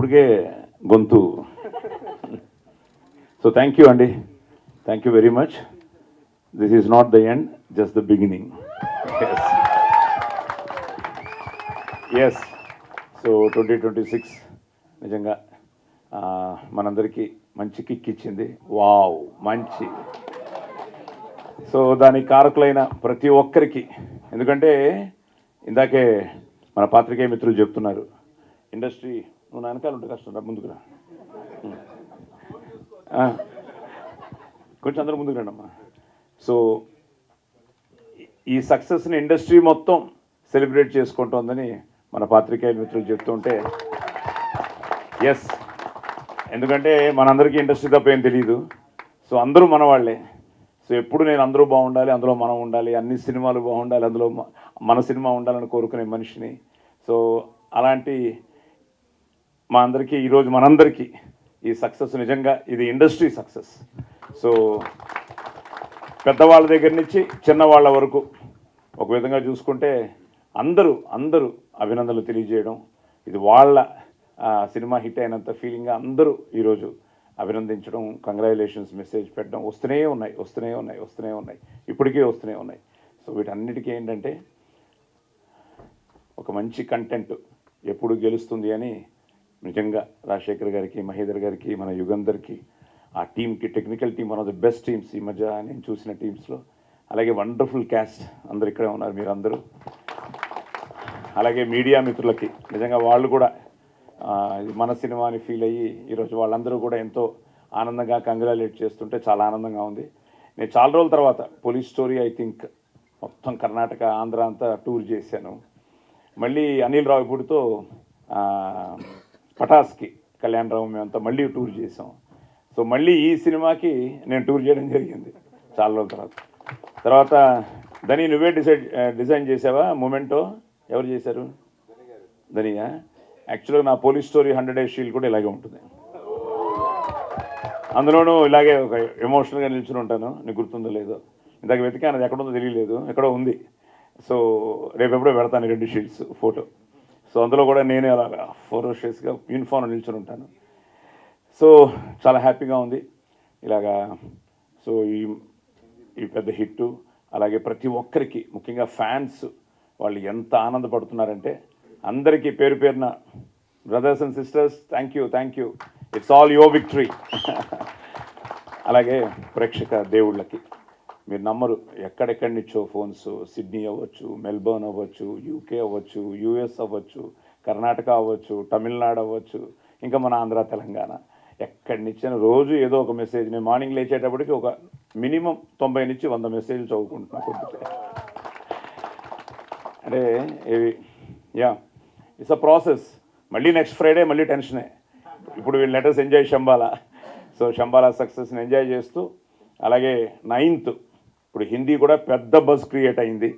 ఇప్పటికే గొంతు. So thank you అండి thank you very much this is not the end just the beginning yes so twenty twenty six నిజంగా మనందరికీ మంచి kick ఇచ్చింది. వావ్ మంచి. సో దానికి కారకులైన ప్రతి ఒక్కరికి ఎందుకంటే ఇందాకే మన పాత్రికేయ మిత్రులు చెప్తున్నారు ఇండస్ట్రీ నువ్వు నా వెనకాల ఉంటే కష్టం రా ముందుకు రా. కొంచెం అందరూ ముందుకు రండి అమ్మా సో ఈ సక్సెస్ని ఇండస్ట్రీ మొత్తం సెలబ్రేట్ చేసుకుంటోందని మన పాత్రికేయ మిత్రులు చెప్తుంటే ఎస్ ఎందుకంటే మనందరికీ ఇండస్ట్రీ తప్ప ఏం తెలియదు సో అందరూ మన వాళ్ళే సో ఎప్పుడు నేను అందరూ బాగుండాలి అందులో మనం ఉండాలి అన్ని సినిమాలు బాగుండాలి అందులో మన సినిమా ఉండాలని కోరుకునే మనిషిని. సో అలాంటి మా అందరికీ ఈరోజు మనందరికీ ఈ సక్సెస్ నిజంగా ఇది ఇండస్ట్రీ సక్సెస్. సో పెద్దవాళ్ళ దగ్గర నుంచి చిన్నవాళ్ళ వరకు ఒక విధంగా చూసుకుంటే అందరూ అందరూ అభినందనలు తెలియజేయడం ఇది వాళ్ళ సినిమా హిట్ అయినంత ఫీలింగ్గా అందరూ ఈరోజు అభినందించడం కంగ్రాచులేషన్స్ మెసేజ్ పెట్టడం వస్తూనే ఉన్నాయి వస్తూనే ఉన్నాయి వస్తూనే ఉన్నాయి. ఇప్పటికే వస్తూనే ఉన్నాయి. సో వీటన్నిటికీ ఏంటంటే ఒక మంచి కంటెంట్ ఎప్పుడు గెలుస్తుంది అని నిజంగా రాజశేఖర్ గారికి మహేందర్ గారికి మన యుగంధర్కి ఆ టీంకి technical team one of the best teams ఈ మధ్య నేను చూసిన టీమ్స్లో అలాగే వండర్ఫుల్ క్యాస్ట్ అందరు ఇక్కడే ఉన్నారు మీరందరూ. అలాగే మీడియా మిత్రులకి నిజంగా వాళ్ళు కూడా మన సినిమా అని ఫీల్ అయ్యి ఈరోజు వాళ్ళందరూ కూడా ఎంతో ఆనందంగా కంగ్రాలేట్ చేస్తుంటే చాలా ఆనందంగా ఉంది. నేను చాలా రోజుల తర్వాత పోలీస్ స్టోరీ ఐ థింక్ మొత్తం కర్ణాటక ఆంధ్ర అంతా టూర్ చేశాను. మళ్ళీ అనిల్ రావిపూడితో పటాస్కి కళ్యాణ్ రావు మేమంతా మళ్ళీ టూర్ చేసాం. సో మళ్ళీ ఈ సినిమాకి నేను టూర్ చేయడం జరిగింది చాలా రోజుల తర్వాత. తర్వాత దని నువ్వే డిసైడ్ డిజైన్ చేసావా? మూమెంటో ఎవరు చేశారు? దనియా యాక్చువల్గా నా police story hundred days shield కూడా ఇలాగే ఉంటుంది. అందులోనూ ఇలాగే ఒక ఎమోషనల్గా నిల్చుని ఉంటాను. నీకు గుర్తుందో లేదో. ఇందాక వెతికాను అది ఎక్కడ ఉందో తెలియలేదు. ఎక్కడో ఉంది. సో రేపు ఎప్పుడో పెడతాను రెండు షీల్డ్స్ ఫోటో. సో అందులో కూడా నేనే అలాగా ఫోరోషియస్గా యూనిఫామ్ నిల్చుని ఉంటాను. సో చాలా హ్యాపీగా ఉంది. ఇలాగా సో ఈ ఈ పెద్ద హిట్ అలాగే ప్రతి ఒక్కరికి ముఖ్యంగా ఫ్యాన్స్ వాళ్ళు ఎంత ఆనందపడుతున్నారంటే అందరికీ పేరు పేరున brothers and sisters thank you thank you it's all your victory అలాగే ప్రేక్షక దేవుళ్ళకి. మీరు నమ్మరు. ఎక్కడెక్కడి నుంచో ఫోన్స్ సిడ్నీ అవ్వచ్చు మెల్బోర్న్ అవ్వచ్చు యూకే అవ్వచ్చు యూఎస్ అవ్వచ్చు కర్ణాటక అవ్వచ్చు తమిళనాడు అవ్వచ్చు ఇంకా మన ఆంధ్ర తెలంగాణ. ఎక్కడి నుంచి రోజు ఏదో ఒక మెసేజ్ నేను మార్నింగ్ లేచేటప్పటికి ఒక మినిమం తొంభై నుంచి వంద మెసేజ్లు చదువుకుంటున్నా అంటే ఇవి యా. It's a process. మళ్ళీ నెక్స్ట్ ఫ్రైడే మళ్ళీ టెన్షనే. ఇప్పుడు వీళ్ళు letters enjoy Shambhala. So Shambhala సక్సెస్ని ఎంజాయ్ చేస్తూ అలాగే నైన్త్ ఇప్పుడు హిందీ కూడా పెద్ద బజ్ క్రియేట్ అయింది.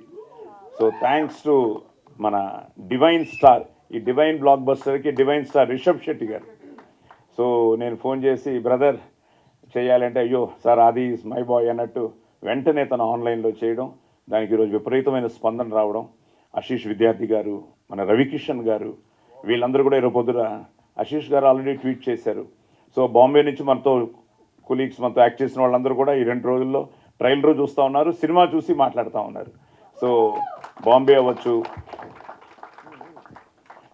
సో థ్యాంక్స్ టు మన డివైన్ స్టార్. ఈ డివైన్ బ్లాక్ బస్టర్కి డివైన్ స్టార్ రిషబ్ శెట్టి గారు. సో నేను ఫోన్ చేసి బ్రదర్ చేయాలంటే అయ్యో సార్ అది ఇస్ మై బాయ్ అన్నట్టు వెంటనే తను ఆన్లైన్లో చేయడం దానికి ఈరోజు విపరీతమైన స్పందన రావడం. ఆశీష్ విద్యార్థి గారు మన రవికిషన్ గారు వీళ్ళందరూ కూడా ఈరోజు పొద్దున ఆశీష్ గారు ఆల్రెడీ ట్వీట్ చేశారు. సో బాంబే నుంచి మనతో కొలీగ్స్ మనతో యాక్ట్ చేసిన వాళ్ళందరూ కూడా ఈ రెండు రోజుల్లో ట్రైలర్ చూస్తూ ఉన్నారు సినిమా చూసి మాట్లాడుతూ ఉన్నారు. సో బాంబే అవ్వచ్చు.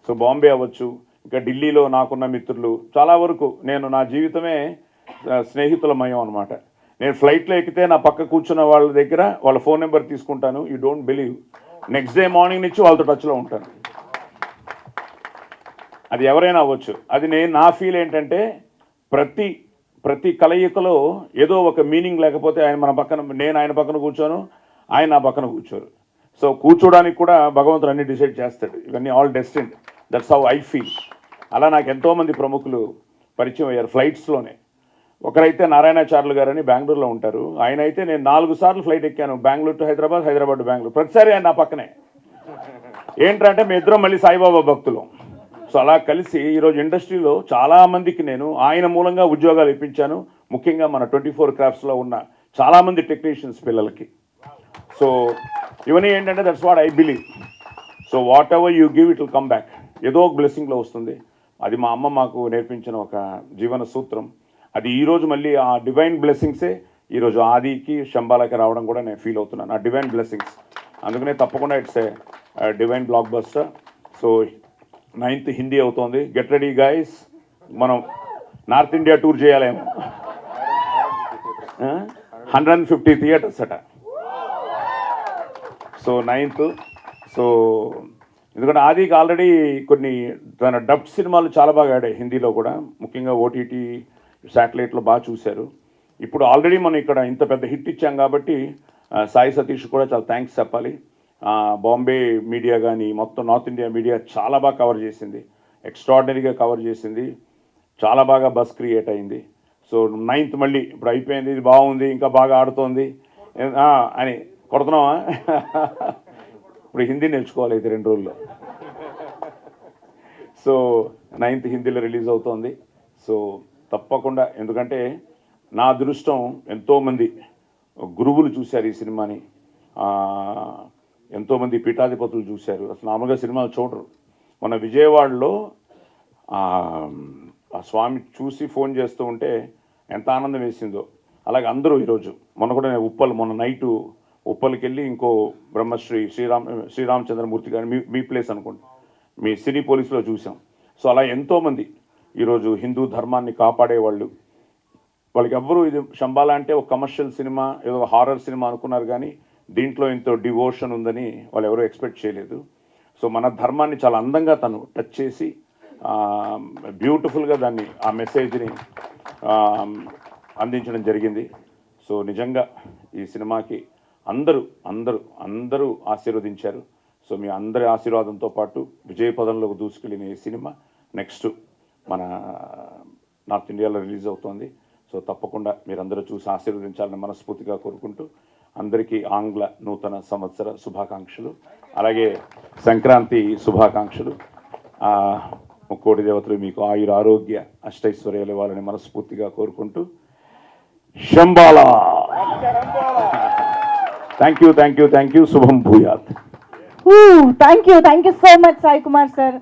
సో బాంబే అవ్వచ్చు. ఇంకా ఢిల్లీలో నాకున్న మిత్రులు చాలా వరకు నేను నా జీవితమే స్నేహితులమయం అనమాట నేను ఫ్లైట్లో ఎక్కితే నా పక్క కూర్చున్న వాళ్ళ దగ్గర వాళ్ళ ఫోన్ నెంబర్ తీసుకుంటాను. You don't believe. Next day morning నుంచి వాళ్ళతో టచ్లో ఉంటాను. అది ఎవరైనా అవ్వచ్చు. అది నేను నా ఫీల్ ఏంటంటే ప్రతి ప్రతి కలయికలో ఏదో ఒక మీనింగ్ లేకపోతే ఆయన మన పక్కన నేను ఆయన పక్కన కూర్చోను ఆయన నా పక్కన కూర్చోరు. సో కూర్చోడానికి కూడా భగవంతుడు అన్ని డిసైడ్ చేస్తాడు. ఇవన్నీ all destiny that's how I feel అలా నాకు ఎంతోమంది ప్రముఖులు పరిచయం అయ్యారు ఫ్లైట్స్లోనే ఒకరైతే నారాయణాచార్యులు గారు అని బెంగళూరులో ఉంటారు. ఆయన అయితే నేను నాలుగు సార్లు ఫ్లైట్ ఎక్కాను. Bengaluru to Hyderabad Hyderabad to Bengaluru. ప్రతిసారి ఆయన నా పక్కనే. ఏంటంటే మీ ఇద్దరం మళ్ళీ సాయిబాబా భక్తులు. సో అలా కలిసి ఈరోజు ఇండస్ట్రీలో చాలామందికి నేను ఆయన మూలంగా ఉద్యోగాలు ఇప్పించాను. ముఖ్యంగా మన ట్వంటీ ఫోర్ క్రాఫ్ట్స్లో ఉన్న చాలామంది టెక్నీషియన్స్ పిల్లలకి. సో ఇవన్నీ ఏంటంటే that's what I believe so whatever you give it will come back ఏదో ఒక బ్లెస్సింగ్లో వస్తుంది. అది మా అమ్మ మాకు నేర్పించిన ఒక జీవన సూత్రం. అది ఈరోజు మళ్ళీ ఆ డివైన్ బ్లెస్సింగ్సే ఈరోజు ఆదికి శంబాలకి రావడం కూడా నేను ఫీల్ అవుతున్నాను. ఆ డివైన్ బ్లెస్సింగ్స్ అందుకనే తప్పకుండా it's a divine blockbuster so ninth Hindi అవుతోంది. గెట్ రెడీ గైస్ మనం నార్త్ ఇండియా టూర్ చేయాలేమో. హండ్రెడ్ అండ్ ఫిఫ్టీ థియేటర్స్ అట. సో నైన్త్ సో ఎందుకంటే ఆదికి ఆల్రెడీ కొన్ని తన డబ్ సినిమాలు చాలా బాగా ఆడాయి హిందీలో కూడా. ముఖ్యంగా ఓటీటీ శాటిలైట్లో బాగా చూశారు. ఇప్పుడు ఆల్రెడీ మనం ఇక్కడ ఇంత పెద్ద హిట్ ఇచ్చాం కాబట్టి సాయి సతీష్ కూడా చాలా థ్యాంక్స్ చెప్పాలి. బాంబే మీడియా కానీ మొత్తం నార్త్ ఇండియా మీడియా చాలా బాగా కవర్ చేసింది. ఎక్స్ట్రాడినరీగా కవర్ చేసింది. చాలా బాగా బస్ క్రియేట్ అయింది. సో నైన్త్ మళ్ళీ ఇప్పుడు అయిపోయింది ఇది బాగుంది ఇంకా బాగా ఆడుతోంది. అని కొడుతున్నావా? ఇప్పుడు హిందీ నేర్చుకోవాలి అయితే రెండు రోజుల్లో. సో నైన్త్ హిందీలో రిలీజ్ అవుతోంది. సో తప్పకుండా ఎందుకంటే నా అదృష్టం ఎంతోమంది గురువులు చూశారు ఈ సినిమాని. ఎంతోమంది పీఠాధిపతులు చూశారు. అసలు నార్మల్గా సినిమాలు చూడరు. మన విజయవాడలో ఆ ఆ స్వామి చూసి ఫోన్ చేస్తూ ఉంటే ఎంత ఆనందం వేసిందో. అలాగే అందరూ ఈరోజు మొన్న కూడా నేను ఉప్పల్ మొన్న నైటు ఉప్పల్కి వెళ్ళి ఇంకో బ్రహ్మశ్రీ శ్రీరామ్ శ్రీరామచంద్రమూర్తి గారు మీ మీ ప్లేస్ అనుకోండి. మీ సినీ పోలీసులో చూసాం. సో అలా ఎంతోమంది ఈరోజు హిందూ ధర్మాన్ని కాపాడేవాళ్ళు. వాళ్ళకి ఎవ్వరూ ఇది శంబాలా అంటే ఒక కమర్షియల్ సినిమా ఏదో హారర్ సినిమా అనుకున్నారు కానీ దీంట్లో ఇంత డివోషన్ ఉందని వాళ్ళు ఎవరూ ఎక్స్పెక్ట్ చేయలేదు. సో మన ధర్మాన్ని చాలా అందంగా తను టచ్ చేసి బ్యూటిఫుల్గా దాన్ని ఆ మెసేజ్ని అందించడం జరిగింది. సో నిజంగా ఈ సినిమాకి అందరూ అందరూ అందరూ ఆశీర్వదించారు. సో మీ అందరి ఆశీర్వాదంతో పాటు విజయపదంలోకి దూసుకెళ్ళిన ఈ సినిమా నెక్స్ట్ మన నార్త్ ఇండియాలో రిలీజ్ అవుతోంది. సో తప్పకుండా మీరందరూ చూసి ఆశీర్వదించాలని మనస్ఫూర్తిగా కోరుకుంటూ అందరికీ ఆంగ్ల నూతన సంవత్సర శుభాకాంక్షలు. అలాగే సంక్రాంతి శుభాకాంక్షలు. ముక్కోటి దేవతలు మీకు ఆయుర ఆరోగ్య అష్టైశ్వర్యాలు ఇవ్వాలని మనస్ఫూర్తిగా కోరుకుంటూ Shambhala thank you thank you thank you శుభం భూయాత్. Thank you thank you so much Sai Kumar sir